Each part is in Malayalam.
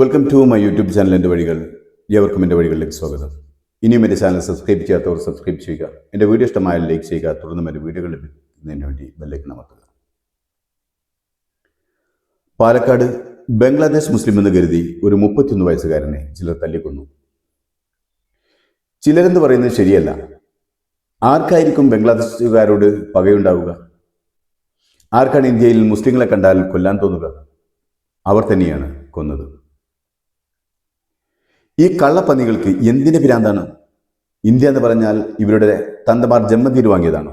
Welcome to my YouTube channel എന്റെ വഴികൾ. ഏവർക്കും എന്റെ വഴികളിലേക്ക് സ്വാഗതം. ഇനിയും എന്റെ ചാനൽ സബ്സ്ക്രൈബ് ചെയ്യാത്തവർ സബ്സ്ക്രൈബ് ചെയ്യുക. എന്റെ വീഡിയോ ഇഷ്ടമായാൽ ലൈക്ക് ചെയ്യുക. തുടർന്നും എന്റെ വീഡിയോകൾ ലഭിക്കുന്നതിന് വേണ്ടി ബെല്ലേക്ക് അമർത്തുക. പാലക്കാട് ബംഗ്ലാദേശ് മുസ്ലിം എന്ന് കരുതി ഒരു മുപ്പത്തിയൊന്ന് വയസ്സുകാരനെ ചിലർ തല്ലിക്കൊന്നു. ചിലരെന്ന് പറയുന്നത് ശരിയല്ല. ആർക്കായിരിക്കും ബംഗ്ലാദേശുകാരോട് പകയുണ്ടാവുക? ആർക്കാണ് ഇന്ത്യയിൽ മുസ്ലിങ്ങളെ കണ്ടാൽ കൊല്ലാൻ തോന്നുക? അവർ തന്നെയാണ് കൊന്നത്. ഈ കള്ളപ്പന്നികൾക്ക് എന്തിന്റെ പിരാന്താണ്? ഇന്ത്യ എന്ന് പറഞ്ഞാൽ ഇവരുടെ തന്തമാർ ജന്മതീര് വാങ്ങിയതാണ്.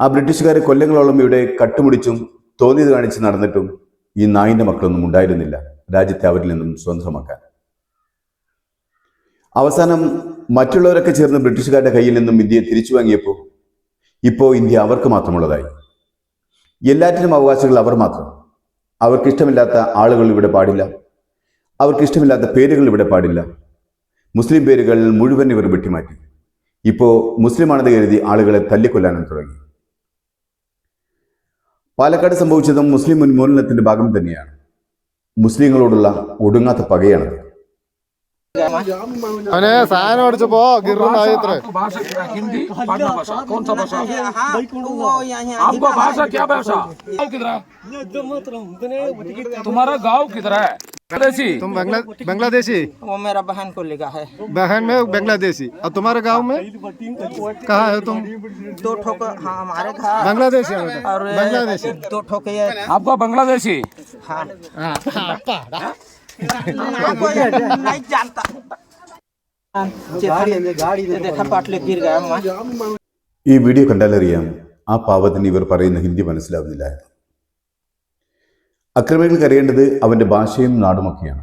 ആ ബ്രിട്ടീഷുകാർ കൊല്ലങ്ങളോളം ഇവിടെ കട്ടുമുടിച്ചും തോന്നിയത് കാണിച്ച് നടന്നിട്ടും ഈ നായിന്റെ മക്കളൊന്നും ഉണ്ടായിരുന്നില്ല. രാജ്യത്തെ അവരിൽ നിന്നും സ്വതന്ത്രമാക്കാൻ അവസാനം മറ്റുള്ളവരൊക്കെ ചേർന്ന് ബ്രിട്ടീഷുകാരുടെ കയ്യിൽ നിന്നും ഇന്ത്യയെ തിരിച്ചു വാങ്ങിയപ്പോൾ ഇപ്പോൾ ഇന്ത്യ അവർക്ക് മാത്രമുള്ളതായി. എല്ലാറ്റിനും അവകാശങ്ങൾ അവർ മാത്രം. അവർക്കിഷ്ടമില്ലാത്ത ആളുകൾ ഇവിടെ പാടില്ല. അവർക്കിഷ്ടമില്ലാത്ത പേരുകൾ ഇവിടെ പാടില്ല. മുസ്ലിം പേരുകൾ മുഴുവൻ ഇവർ വെട്ടിമാറ്റി. ഇപ്പോൾ മുസ്ലിമാണെന്ന് കരുതി ആളുകളെ തല്ലിക്കൊല്ലാനും തുടങ്ങി. പാലക്കാട് സംഭവിച്ചതും മുസ്ലിം ഉന്മൂലനത്തിന്റെ ഭാഗം തന്നെയാണ്. മുസ്ലിങ്ങളോടുള്ള ഒടുങ്ങാത്ത പകയാണത്. अरे सायन अड़चपो गिर्र भाषा क्या हिंदी पाटना भाषा आपको भाषा क्या भाषा गाँव किधर है तुम्हारा गाँव किधर है बांग्लादेशी तुम बांग्लादेशी? वो मेरा बहन को लिखा है। बहन में बांग्लादेशी। और तुम्हारे गाँव में? कहाँ है तुम? दो ठोक हाँ हमारे घर। बांग्लादेशी और बांग्लादेशी। दो ठोके आपका बांग्लादेशी? हाँ।, हाँ, हाँ। ഈ വീഡിയോ കണ്ടാലറിയാം ആ പാവത്തിന് ഇവർ പറയുന്ന ഹിന്ദി മനസ്സിലാവുന്നില്ല അക്രമികൾക്ക് അറിയേണ്ടത് അവന്റെ ഭാഷയും നാടുമൊക്കെയാണ്.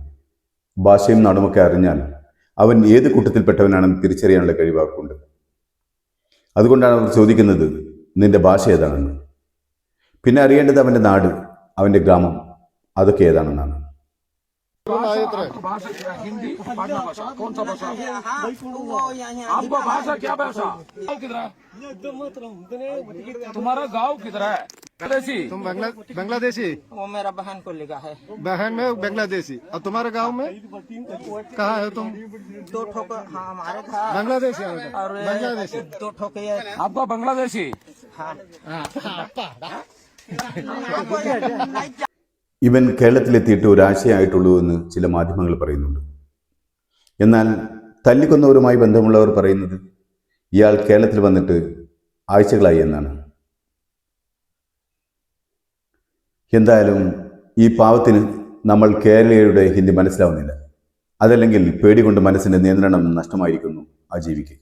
ഭാഷയും നാടുമൊക്കെ അറിഞ്ഞാൽ അവൻ ഏത് കൂട്ടത്തിൽപ്പെട്ടവനാണെന്ന് തിരിച്ചറിയാനുള്ള കഴിവാക്കുണ്ട് അതുകൊണ്ടാണ് അവർ ചോദിക്കുന്നത് നിന്റെ ഭാഷ ഏതാണെന്ന്? പിന്നെ അറിയേണ്ടത് അവന്റെ നാട് അവന്റെ ഗ്രാമം അതൊക്കെ ഏതാണെന്നാണ്. भाषा हिंदी पढ़ना भाषा। कौन सा भाषा? हाँ आपका भाषा क्या भाषा? किधर है? तुम्हारा गाँव किधर है? बांग्लादेशी तुम बांग्ला बांग्लादेशी? वो मेरा बहन को लिखा है। बहन में बांग्लादेशी। और तुम्हारे गाँव में? कहाँ है तुम? दो ठोक हाँ हमारे घर बांग्लादेशी और बांग्लादेशी। दो ठोक ये। आपका बांग्लादेशी? हाँ। ഇവൻ കേരളത്തിലെത്തിയിട്ട് ഒരാശയായിട്ടുള്ളൂ എന്ന് ചില മാധ്യമങ്ങൾ പറയുന്നുണ്ട്. എന്നാൽ തല്ലിക്കൊന്നവരുമായി ബന്ധമുള്ളവർ പറയുന്നത് ഇയാൾ കേരളത്തിൽ വന്നിട്ട് ആഴ്ചകളായി എന്നാണ്. എന്തായാലും ഈ പാവത്തിന് നമ്മൾ കേരളീയരുടെ ഹിന്ദി മനസ്സിലാവുന്നില്ല. അതല്ലെങ്കിൽ പേടി കൊണ്ട് മനസ്സിന്റെ നിയന്ത്രണം നഷ്ടമായിരിക്കുന്നു ആ ജീവിക്ക്.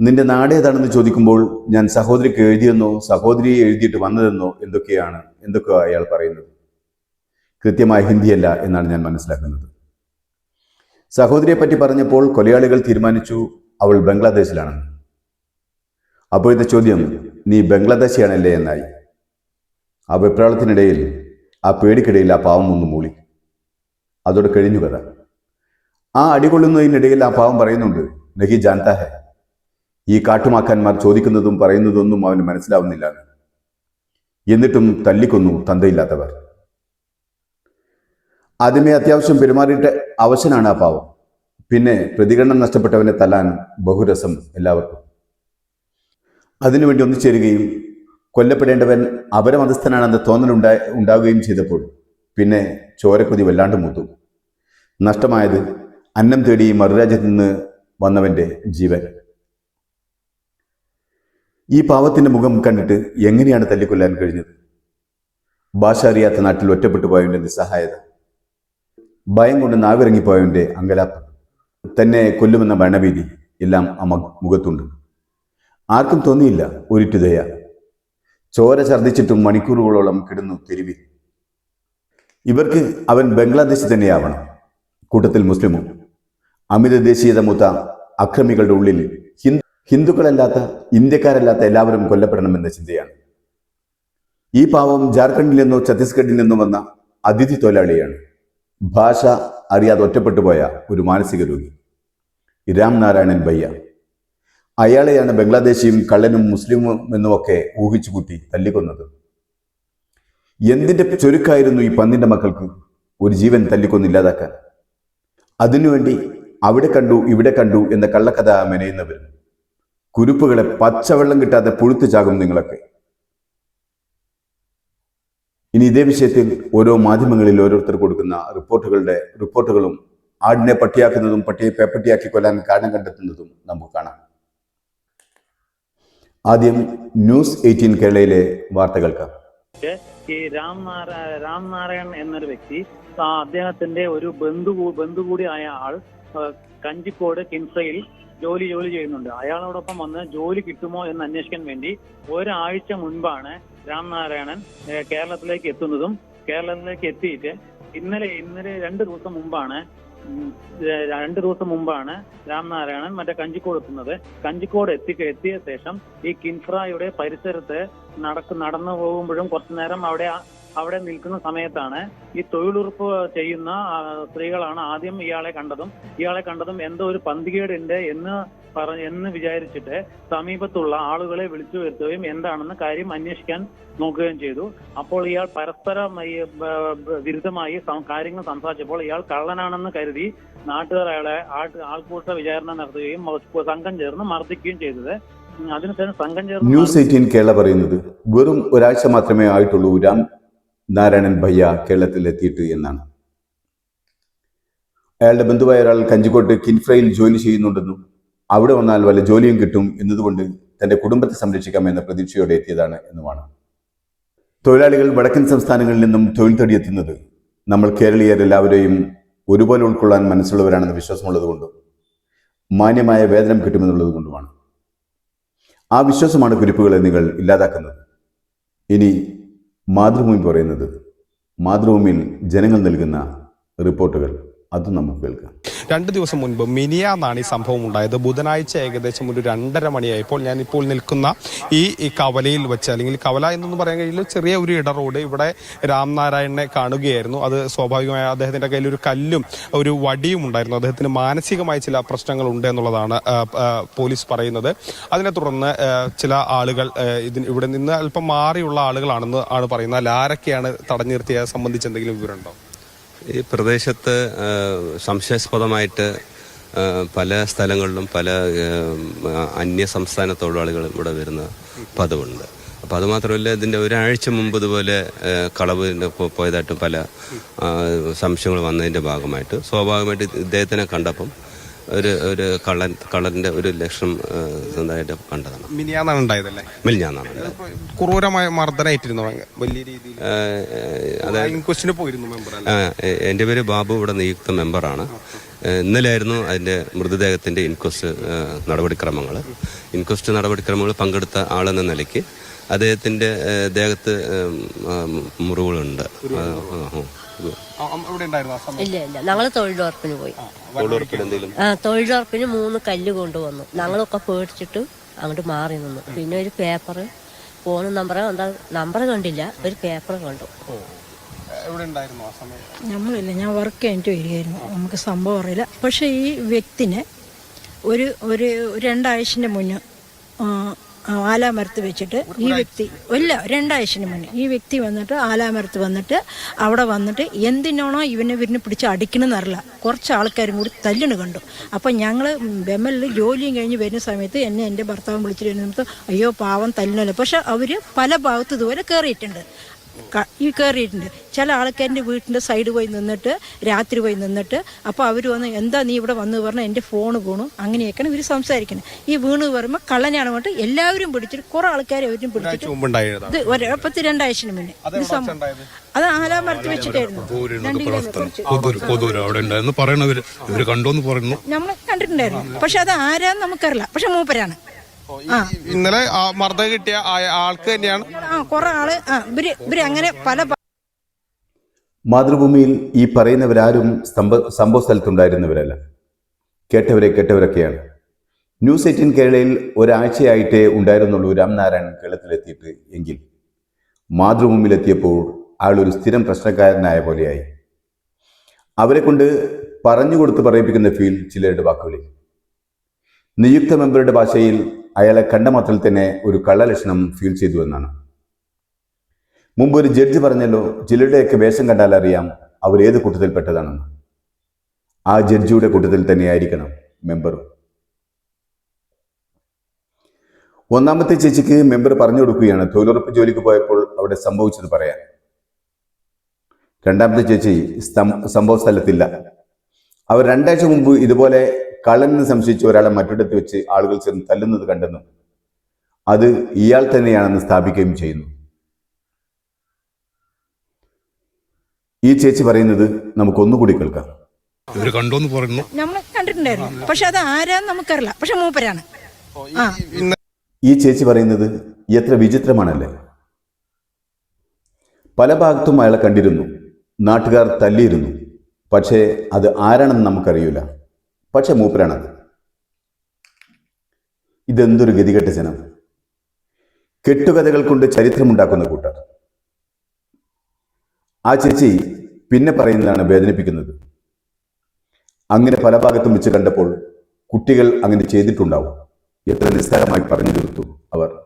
നിന്റെ നാടേതാണെന്ന് ചോദിക്കുമ്പോൾ ഞാൻ സഹോദരിക്ക് എഴുതിയെന്നോ സഹോദരിയെ എഴുതിയിട്ട് വന്നതെന്നോ എന്തൊക്കെയാണ് എന്തൊക്കെയോ അയാൾ പറയുന്നത്? കൃത്യമായ ഹിന്ദിയല്ല എന്നാണ് ഞാൻ മനസ്സിലാക്കുന്നത്. സഹോദരിയെ പറ്റി പറഞ്ഞപ്പോൾ കൊലയാളികൾ തീരുമാനിച്ചു അവൾ ബംഗ്ലാദേശിലാണെന്ന്. അപ്പോഴത്തെ ചോദ്യം നീ ബംഗ്ലാദേശിയാണല്ലേ എന്നായി. ആ വെപ്രാളത്തിനിടയിൽ ആ പേടിക്കിടയിൽ ആ പാവം ഒന്ന് മൂളി. അതോടെ കഴിഞ്ഞു കഥ. ആ അടികൊള്ളുന്നതിനിടയിൽ ആ പാവം പറയുന്നുണ്ട് നഹി ജാൻതാ ഹെ. ഈ കാട്ടുമാക്കാന്മാർ ചോദിക്കുന്നതും പറയുന്നതൊന്നും അവന് മനസ്സിലാവുന്നില്ല എന്നിട്ടും തല്ലിക്കൊന്നു തന്തയില്ലാത്തവർ. ആദ്യമേ അത്യാവശ്യം പെരുമാറിയിട്ട് അവശനാണ് ആ പാവം. പിന്നെ പ്രതികരണം നഷ്ടപ്പെട്ടവനെ തല്ലാൻ ബഹുരസം എല്ലാവർക്കും. അതിനുവേണ്ടി ഒന്നിച്ചേരുകയും കൊല്ലപ്പെടേണ്ടവൻ അപരമതസ്ഥനാണെന്ന തോന്നലുണ്ടാ ഉണ്ടാവുകയും ചെയ്തപ്പോൾ പിന്നെ ചോരക്കൊതി വല്ലാണ്ട് മൂത്തു. നഷ്ടമായത് അന്നം തേടി മറുരാജ്യത്ത് നിന്ന് വന്നവന്റെ ജീവൻ. ഈ പാവത്തിന്റെ മുഖം കണ്ടിട്ട് എങ്ങനെയാണ് തല്ലിക്കൊല്ലാൻ കഴിഞ്ഞത്? ഭാഷ അറിയാത്ത നാട്ടിൽ ഒറ്റപ്പെട്ടു പോയവന്റെ നിസ്സഹായത ഭയം കൊണ്ട് നാവിറങ്ങിപ്പോയവന്റെ അങ്കലാപ്പ് തന്നെ കൊല്ലുമെന്ന ഭരണഭീതി എല്ലാം ആ മുഖത്തുണ്ട്. ആർക്കും തോന്നിയില്ല ഒരിറ്റു ദയ. ചോര ഛർദ്ദിച്ചിട്ടും മണിക്കൂറുകളോളം കിടന്നു തെരുവിൽ. ഇവർക്ക് അവൻ ബംഗ്ലാദേശ് തന്നെയാവണം. കൂട്ടത്തിൽ മുസ്ലിമും അമിത ദേശീയത മൂത്ത അക്രമികളുടെ ഉള്ളിൽ ഹിന്ദുക്കളല്ലാത്ത ഇന്ത്യക്കാരല്ലാത്ത എല്ലാവരും കൊല്ലപ്പെടണമെന്ന ചിന്തയാണ്. ഈ പാവം ജാർഖണ്ഡിൽ നിന്നോ ഛത്തീസ്ഗഡിൽ നിന്നോ വന്ന അതിഥി തൊഴിലാളിയാണ്. ഭാഷ അറിയാതെ ഒറ്റപ്പെട്ടു പോയ ഒരു മാനസിക രോഗി. രാം നാരായണൻ അയാളെയാണ് ബംഗ്ലാദേശിയും കള്ളനും മുസ്ലിമും എന്നുമൊക്കെ ഊഹിച്ചു കൂട്ടി തല്ലിക്കൊന്നത്. എന്തിന്റെ ചുരുക്കായിരുന്നു ഈ പന്നിന്റെ മക്കൾക്ക് ഒരു ജീവൻ തല്ലിക്കൊന്നില്ലാതാക്കാൻ അതിനുവേണ്ടി അവിടെ കണ്ടു ഇവിടെ കണ്ടു എന്ന കള്ളക്കഥ മെനയുന്നവർ കുരുപ്പുകളെ പച്ചവെള്ളം കിട്ടാതെ പുഴുത്തു ചാകും നിങ്ങളൊക്കെ. ഇനി ഇതേ വിഷയത്തിൽ ഓരോ മാധ്യമങ്ങളിൽ ഓരോരുത്തർ കൊടുക്കുന്ന റിപ്പോർട്ടുകളുടെ റിപ്പോർട്ടുകളും ആടിനെ പട്ടിയാക്കുന്നതും പട്ടിയെ പേപ്പട്ടിയാക്കി കൊല്ലാൻ കാരണം കണ്ടെത്തുന്നതും നമുക്ക് കാണാം. ആദ്യം ന്യൂസ് എയ്റ്റീൻ കേരളയിലെ വാർത്തകൾക്ക്. ഈ രാം നാരായ എന്നൊരു വ്യക്തി അദ്ദേഹത്തിന്റെ ഒരു ബന്ധു ബന്ധു കൂടിയായ ആൾ കഞ്ചിക്കോട് കിൻസയിൽ ജോലി ജോലി ചെയ്യുന്നുണ്ട്. അയാളോടൊപ്പം വന്ന് ജോലി കിട്ടുമോ എന്ന് അന്വേഷിക്കാൻ വേണ്ടി ഒരാഴ്ച മുൻപാണ് രാംനാരായണൻ കേരളത്തിലേക്ക് എത്തുന്നതും കേരളത്തിലേക്ക് എത്തിയിട്ട് ഇന്നലെ ഇന്നലെ രണ്ട് ദിവസം മുമ്പാണ് രണ്ട് ദിവസം മുമ്പാണ് രാംനാരായണൻ മറ്റേ കഞ്ചിക്കോട് എത്തുന്നത്. കഞ്ചിക്കോട് എത്തി എത്തിയ ശേഷം ഈ കിൻഫ്രയുടെ പരിസരത്ത് നടക്ക് നടന്നു പോകുമ്പോഴും കുറച്ചു നേരം അവിടെ അവിടെ നിൽക്കുന്ന സമയത്താണ് ഈ തൊഴിലുറപ്പ് ചെയ്യുന്ന സ്ത്രീകളാണ് ആദ്യം ഇയാളെ കണ്ടതും ഇയാളെ കണ്ടതും എന്തോ ഒരു പന്തികേടുണ്ട് എന്ന് പറഞ്ഞ എന്ന് വിചാരിച്ചിട്ട് സമീപത്തുള്ള ആളുകളെ വിളിച്ചു വരുത്തുകയും എന്താണെന്ന് കാര്യം അന്വേഷിക്കാൻ നോക്കുകയും ചെയ്തു. അപ്പോൾ ഇയാൾ പരസ്പരം വിരുദ്ധമായി കാര്യങ്ങൾ സംസാരിച്ചപ്പോൾ ഇയാൾ കള്ളനാണെന്ന് കരുതി നാട്ടുകാർ അയാളെ ആൾക്കൂട്ട വിചാരണ നടത്തുകയും സംഘം ചേർന്ന് മർദ്ദിക്കുകയും ചെയ്തത്. അതിനുശേഷം സംഘം ചേർന്ന് ന്യൂസ് എയ്റ്റീൻ കേരള പറയുന്നത് വെറും ഒരാഴ്ച മാത്രമേ ആയിട്ടുള്ളൂ. നാരായണൻ ഭയ്യ കേരളത്തിൽ എത്തിയിട്ട് എന്നാണ്. അയാളുടെ ബന്ധുവായ ഒരാൾ കഞ്ചിക്കോട്ട് കിൻഫ്രയിൽ ജോലി ചെയ്യുന്നുണ്ടെന്നും അവിടെ വന്നാൽ വല്ല ജോലിയും കിട്ടും എന്നതുകൊണ്ട് തന്റെ കുടുംബത്തെ സംരക്ഷിക്കാം എന്ന പ്രതീക്ഷയോടെ എത്തിയതാണ് എന്നുമാണ്. തൊഴിലാളികൾ വടക്കൻ സംസ്ഥാനങ്ങളിൽ നിന്നും തൊഴിൽ തടിയെത്തുന്നത് നമ്മൾ കേരളീയർ എല്ലാവരെയും ഒരുപോലെ ഉൾക്കൊള്ളാൻ മനസ്സുള്ളവരാണെന്ന് വിശ്വാസമുള്ളതുകൊണ്ടും മാന്യമായ വേതനം കിട്ടുമെന്നുള്ളത് കൊണ്ടുമാണ് ആ വിശ്വാസമാണ് കുരിപ്പുകളെ നിങ്ങൾ ഇല്ലാതാക്കുന്നത്. ഇനി മാതൃഭൂമി പറയുന്നത് മാതൃഭൂമിയിൽ ജനങ്ങൾ നൽകുന്ന റിപ്പോർട്ടുകൾ. അതും നമുക്ക് കേൾക്കാം. രണ്ട് ദിവസം മുൻപ് മിനിയ മിനിയാന്നാണ് ഈ സംഭവം ഉണ്ടായത്. ബുധനാഴ്ച ഏകദേശം ഒരു രണ്ടര മണിയായപ്പോൾ ഞാൻ ഇപ്പോൾ നിൽക്കുന്ന ഈ കവലയിൽ വെച്ച് അല്ലെങ്കിൽ കവല എന്നൊന്നും പറയാൻ കഴിയില്ല. ചെറിയ ഒരു ഇട റോഡ് ഇവിടെ രാംനാരായണനെ കാണുകയായിരുന്നു. അത് സ്വാഭാവികമായ അദ്ദേഹത്തിന്റെ കയ്യിൽ ഒരു കല്ലും ഒരു വടിയും ഉണ്ടായിരുന്നു. അദ്ദേഹത്തിന് മാനസികമായ ചില പ്രശ്നങ്ങൾ ഉണ്ട് എന്നുള്ളതാണ് പോലീസ് പറയുന്നത്. അതിനെ തുടർന്ന് ചില ആളുകൾ ഇതിന് ഇവിടെ നിന്ന് അല്പം മാറിയുള്ള ആളുകളാണെന്ന് ആണ് പറയുന്നത്. അല്ല ആരൊക്കെയാണ് തടഞ്ഞു നിർത്തിയത്? സംബന്ധിച്ച് എന്തെങ്കിലും വിവരമുണ്ടോ? ഈ പ്രദേശത്ത് സംശയാസ്പദമായിട്ട് പല സ്ഥലങ്ങളിലും പല അന്യ സംസ്ഥാന തൊഴിലാളികളും ഇവിടെ വരുന്ന പതിവുണ്ട്. അപ്പോൾ അത് മാത്രമല്ല ഇതിന്റെ ഒരാഴ്ച മുമ്പ് ഇതുപോലെ കളവ് പോയതായിട്ടും പല സംശയങ്ങൾ വന്നതിന്റെ ഭാഗമായിട്ട് സ്വാഭാവികമായിട്ട് ഇദ്ദേഹത്തിനെ കണ്ടപ്പം ഒരു ഒരു കള്ളൻ കള്ളന്റെ ഒരു ലക്ഷം സ്വന്തമായിട്ട് കണ്ടതാണ്. മിനിയാന്നാണ് ഉണ്ടായതല്ലേ? മിനിഞ്ഞാന്നാണ് ക്രൂരമായ മർദ്ദനായിട്ടിരുന്നു വലിയ രീതിയിൽ അതായത് പോയിരുന്നു മെമ്പർ എന്റെ പേര് ബാബു ഇവിടെ നിയുക്ത മെമ്പറാണ് ഇന്നലെയായിരുന്നു അതിന്റെ മൃതദേഹത്തിന്റെ ഇൻക്വസ്റ്റ് നടപടിക്രമങ്ങൾ. ഇൻക്വസ്റ്റ് നടപടിക്രമങ്ങൾ പങ്കെടുത്ത ആളെന്ന നിലയ്ക്ക് അദ്ദേഹത്തിന്റെ ദേഹത്ത് മുറിവുകളുണ്ട്. ഇല്ല ഇല്ല. ഞങ്ങൾ തൊഴിലുറപ്പിന് പോയി. ആ തൊഴിലുറപ്പിന് മൂന്ന് കല്ല് കൊണ്ടുവന്നു. ഞങ്ങളൊക്കെ പേടിച്ചിട്ട് അങ്ങോട്ട് മാറി നിന്നു. പിന്നെ ഒരു പേപ്പർ ഫോൺ നമ്പർ എന്താ നമ്പർ കണ്ടില്ല. ഒരു പേപ്പർ കണ്ടു. എവിടെ ഉണ്ടായിരുന്നു ആ സമയം നമ്മളില്ല ഞാൻ വർക്ക് കഴിഞ്ഞിട്ട് വരികയായിരുന്നു. നമുക്ക് സംഭവം അറിയില്ല. പക്ഷേ ഈ വ്യക്തിനെ ഒരു ഒരു രണ്ടാഴ്ചന്റെ മുന്നേ ആലാമരത്ത് വെച്ചിട്ട് ഈ വ്യക്തി ഇല്ല രണ്ടാഴ്ചന് മുന്നേ ഈ വ്യക്തി വന്നിട്ട് ആലാമരത്ത് വന്നിട്ട് അവിടെ വന്നിട്ട് എന്തിനാണോ ഇവനെ ഇവരിനെ പിടിച്ച് അടിക്കണമെന്ന് അറിയില്ല. കുറച്ച് ആൾക്കാരും കൂടി തല്ലിന് കണ്ടു. അപ്പം ഞങ്ങൾ ബെമ്മലിൽ ജോലിയും കഴിഞ്ഞ് വരുന്ന സമയത്ത് എന്നെ എന്റെ ഭർത്താവ് വിളിച്ചിട്ട് വരുന്ന സമയത്ത് അയ്യോ പാവം തല്ലിനല്ലോ പക്ഷെ അവർ പല ഭാഗത്ത് ഇതുപോലെ കയറിയിട്ടുണ്ട് ഈ കയറിയിട്ടുണ്ട് ചില ആൾക്കാരുടെ വീട്ടിന്റെ സൈഡ് പോയി നിന്നിട്ട് രാത്രി പോയി നിന്നിട്ട് അപ്പോൾ അവർ വന്ന് എന്താ നീ ഇവിടെ വന്ന്? പറഞ്ഞാൽ എന്റെ ഫോൺ വീണു അങ്ങനെയൊക്കെയാണ് ഇവർ സംസാരിക്കുന്നത് ഈ വീണ് പറയുമ്പോൾ കള്ളനാണ് പറഞ്ഞിട്ട് എല്ലാവരും പിടിച്ചിട്ട് കുറേ ആൾക്കാരെ അവരും പിടിച്ചിട്ട് ഇത് ഒരപ്പത്തി പത്ത് രണ്ടാഴ്ചന് മുന്നേ ഇത് സംഭവം അത് ആലാമരത്ത് വെച്ചിട്ടായിരുന്നു. ഇവർ കണ്ടോന്ന് പറയുന്നു. നമ്മൾ കണ്ടിട്ടുണ്ടായിരുന്നു. പക്ഷെ അത് ആരാന്ന് നമുക്കറിയില്ല. പക്ഷെ മൂപ്പരാണ്. ഇന്നലെ മർദ്ദം കിട്ടിയ ആൾക്ക് തന്നെയാണ്. ആ കുറെ ആൾ ആ ഇവർ ഇവർ അങ്ങനെ പല മാതൃഭൂമിയിൽ ഈ പറയുന്നവരാരും സ്തംഭ സംഭവ സ്ഥലത്തുണ്ടായിരുന്നവരല്ല. കേട്ടവരെ കേട്ടവരൊക്കെയാണ്. ന്യൂസ് എയ്റ്റീൻ കേരളയിൽ ഒരാഴ്ചയായിട്ടേ ഉണ്ടായിരുന്നുള്ളൂ രാംനാരായണൻ കേരളത്തിലെത്തിയിട്ട് എങ്കിൽ. മാതൃഭൂമിയിലെത്തിയപ്പോൾ അയാളൊരു ഒരു സ്ഥിരം പ്രശ്നക്കാരനായ പോലെയായി. അവരെ കൊണ്ട് പറഞ്ഞു കൊടുത്ത് പറയിപ്പിക്കുന്ന ഫീൽ ചിലരുടെ വാക്കുകളിൽ. നിയുക്ത മെമ്പറുടെ ഭാഷയിൽ അയാളെ കണ്ട മാത്രത്തിൽ തന്നെ ഒരു കള്ളലക്ഷണം ഫീൽ ചെയ്തു എന്നാണ്. മുമ്പ് ഒരു ജഡ്ജി പറഞ്ഞല്ലോ ചിലരുടെയൊക്കെ വേഷം കണ്ടാൽ അറിയാം അവർ ഏത് കൂട്ടത്തിൽപ്പെട്ടതാണെന്ന് ആ ജഡ്ജിയുടെ കൂട്ടത്തിൽ തന്നെയായിരിക്കണം മെമ്പറും ഒന്നാമത്തെ ചേച്ചിക്ക് മെമ്പർ പറഞ്ഞു കൊടുക്കുകയാണ്. തൊഴിലുറപ്പ് ജോലിക്ക് പോയപ്പോൾ അവിടെ സംഭവിച്ചത് പറയാൻ രണ്ടാമത്തെ ചേച്ചി സംഭവ സ്ഥലത്തില്ല അവർ രണ്ടാഴ്ച മുമ്പ് ഇതുപോലെ കള്ളനെന്ന് സംശയിച്ച് ഒരാളെ മറ്റിടത്ത് വെച്ച് ആളുകൾ ചേർന്ന് തല്ലുന്നത് കണ്ടെന്നും അത് ഇയാൾ തന്നെയാണെന്ന് സ്ഥാപിക്കുകയും ചെയ്യുന്നു. ഈ ചേച്ചി പറയുന്നത് നമുക്ക് ഒന്നുകൂടി കേൾക്കാം. ഇവർ കണ്ടോന്ന് പറയുന്നു. നമ്മൾ കണ്ടിട്ടുണ്ടായിരുന്നു. പക്ഷെ അത് ആരാന്ന് നമുക്കറിയില്ല. പക്ഷെ മൂപ്പരാണ്. ആ. ഈ ചേച്ചി പറയുന്നത് എത്ര വിചിത്രമാണല്ലേ? പല ഭാഗത്തും അയാളെ കണ്ടിരുന്നു. നാട്ടുകാർ തല്ലിയിരുന്നു. പക്ഷേ അത് ആരാണെന്ന് നമുക്കറിയില്ല. പക്ഷെ മൂപ്പരാണത്. ഇതെന്തൊരു ഗതികെട്ട ജനം. കെട്ടുകഥകൾ കൊണ്ട് ചരിത്രമുണ്ടാക്കുന്ന കൂട്ടർ. ആ ചേച്ചി പിന്നെ പറയുന്നതാണ് വേദനിപ്പിക്കുന്നത്. അങ്ങനെ പല ഭാഗത്തും വെച്ച് കണ്ടപ്പോൾ കുട്ടികൾ അങ്ങനെ ചെയ്തിട്ടുണ്ടാവും. എത്ര നിസ്സാരമായി പറഞ്ഞു തീർത്തു അവർ.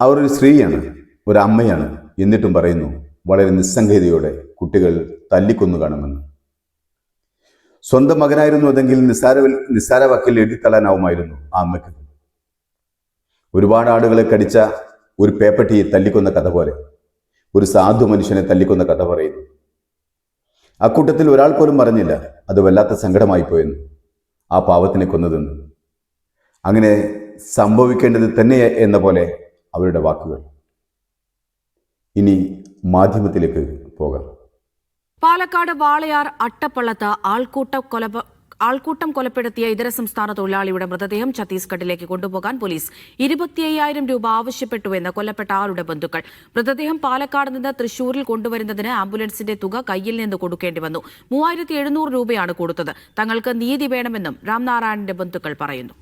അവർ ഒരു സ്ത്രീയാണ് ഒരു അമ്മയാണ് എന്നിട്ടും പറയുന്നു വളരെ നിസ്സംഗതയോടെ കുട്ടികൾ തല്ലിക്കൊന്നു കാണുമെന്ന്. സ്വന്തം മകനായിരുന്നു അതെങ്കിൽ നിസ്സാര നിസ്സാര വക്കിൽ എഴുതിത്തള്ളാനാവുമായിരുന്നു ആ അമ്മയ്ക്ക്. ഒരുപാട് ആടുകളെ കടിച്ച ഒരു പേപ്പട്ടിയെ തല്ലിക്കൊന്ന കഥ പോലെ ഒരു സാധു മനുഷ്യനെ തല്ലിക്കൊന്ന കഥ പറയുന്നു. അക്കൂട്ടത്തിൽ ഒരാൾ പോലും പറഞ്ഞില്ല അത് വല്ലാത്ത സങ്കടമായി പോയെന്ന് ആ പാവത്തിനെ കൊന്നതെന്ന്. അങ്ങനെ സംഭവിക്കേണ്ടത് തന്നെ എന്ന പോലെ അവരുടെ വാക്കുകൾ. ഇനി മാധ്യമത്തിലേക്ക് പോകാം. പാലക്കാട് വാളയാർ അട്ടപ്പള്ളത്ത് ആൾക്കൂട്ട കൊലപ ആൾക്കൂട്ടം കൊലപ്പെടുത്തിയ ഇതര സംസ്ഥാന തൊഴിലാളിയുടെ മൃതദേഹം ഛത്തീസ്ഗഡിലേക്ക് കൊണ്ടുപോകാൻ പോലീസ് ഇരുപത്തിയ്യായിരം രൂപ ആവശ്യപ്പെട്ടുവെന്ന് കൊല്ലപ്പെട്ട ആളുടെ ബന്ധുക്കൾ. മൃതദേഹം പാലക്കാട് നിന്ന് തൃശൂരിൽ കൊണ്ടുവരുന്നതിന് ആംബുലൻസിന്റെ തുക കയ്യിൽ നിന്ന് കൊടുക്കേണ്ടി വന്നു. മൂവായിരത്തി രൂപയാണ് കൊടുത്തത്. തങ്ങൾക്ക് നീതി വേണമെന്നും രാംനാരായണന്റെ ബന്ധുക്കൾ പറയുന്നു.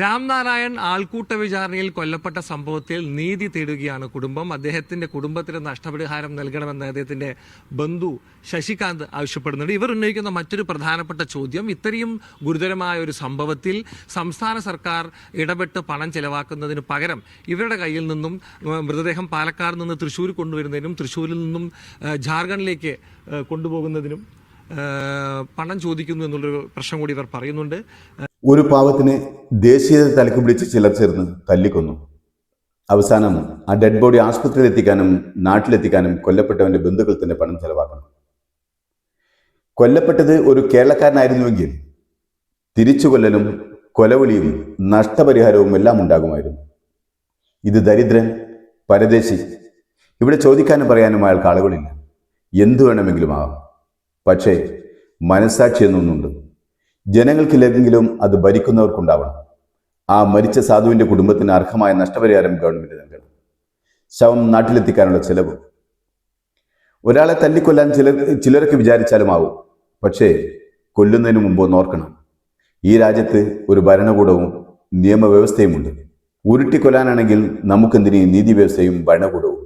രാംനാരായൺ ആൾക്കൂട്ട വിചാരണയിൽ കൊല്ലപ്പെട്ട സംഭവത്തിൽ നീതി തേടുകയാണ് കുടുംബം. അദ്ദേഹത്തിന്റെ കുടുംബത്തിന് നഷ്ടപരിഹാരം നൽകണമെന്ന് അദ്ദേഹത്തിന്റെ ബന്ധു ശശികാന്ത് ആവശ്യപ്പെടുന്നുണ്ട്. ഇവർ ഉന്നയിക്കുന്ന മറ്റൊരു പ്രധാനപ്പെട്ട ചോദ്യം ഇത്രയും ഗുരുതരമായ ഒരു സംഭവത്തിൽ സംസ്ഥാന സർക്കാർ ഇടപെട്ട് പണം ചെലവാക്കുന്നതിന് പകരം ഇവരുടെ കയ്യിൽ നിന്നും മൃതദേഹം പാലക്കാട് നിന്ന് തൃശ്ശൂർ കൊണ്ടുവരുന്നതിനും തൃശ്ശൂരിൽ നിന്നും ജാർഖണ്ഡിലേക്ക് കൊണ്ടുപോകുന്നതിനും പണം ചോദിക്കുന്നു എന്നുള്ളൊരു പ്രശ്നം കൂടി ഇവർ പറയുന്നുണ്ട്. ഒരു പാവത്തിനെ ദേശീയത തലക്ക് പിടിച്ച് ചിലർ ചേർന്ന് തല്ലിക്കൊന്നു. അവസാനം ആ ഡെഡ് ബോഡി ആശുപത്രിയിൽ എത്തിക്കാനും നാട്ടിലെത്തിക്കാനും കൊല്ലപ്പെട്ടവന്റെ ബന്ധുക്കൾ തന്നെ പണം ചെലവാക്കണം കൊല്ലപ്പെട്ടത് ഒരു കേരളക്കാരനായിരുന്നുവെങ്കിൽ തിരിച്ചു കൊല്ലലും കൊലവിളിയും നഷ്ടപരിഹാരവും എല്ലാം ഉണ്ടാകുമായിരുന്നു. ഇത് ദരിദ്രൻ പരദേശി ഇവിടെ ചോദിക്കാനും പറയാനും അയാൾക്ക് ആളുകളില്ല. എന്തു വേണമെങ്കിലും ആവാം. പക്ഷേ മനസാക്ഷി എന്നൊന്നുണ്ട് ജനങ്ങൾക്കില്ലെങ്കിലും അത് ഭരിക്കുന്നവർക്കുണ്ടാവണം. ആ മരിച്ച സാധുവിന്റെ കുടുംബത്തിന് അർഹമായ നഷ്ടപരിഹാരം ഗവൺമെന്റ് നൽകണം. ശവം നാട്ടിലെത്തിക്കാനുള്ള ചെലവ്. ഒരാളെ തല്ലിക്കൊല്ലാൻ ചിലർ ചിലരൊക്കെ വിചാരിച്ചാലും ആവും. പക്ഷേ കൊല്ലുന്നതിന് മുമ്പ് ഓർക്കണം. ഈ രാജ്യത്ത് ഒരു ഭരണകൂടവും നിയമവ്യവസ്ഥയുമുണ്ട്. ഉരുട്ടിക്കൊല്ലാനാണെങ്കിൽ നമുക്കെന്തിനീ നീതി വ്യവസ്ഥയും ഭരണകൂടവും?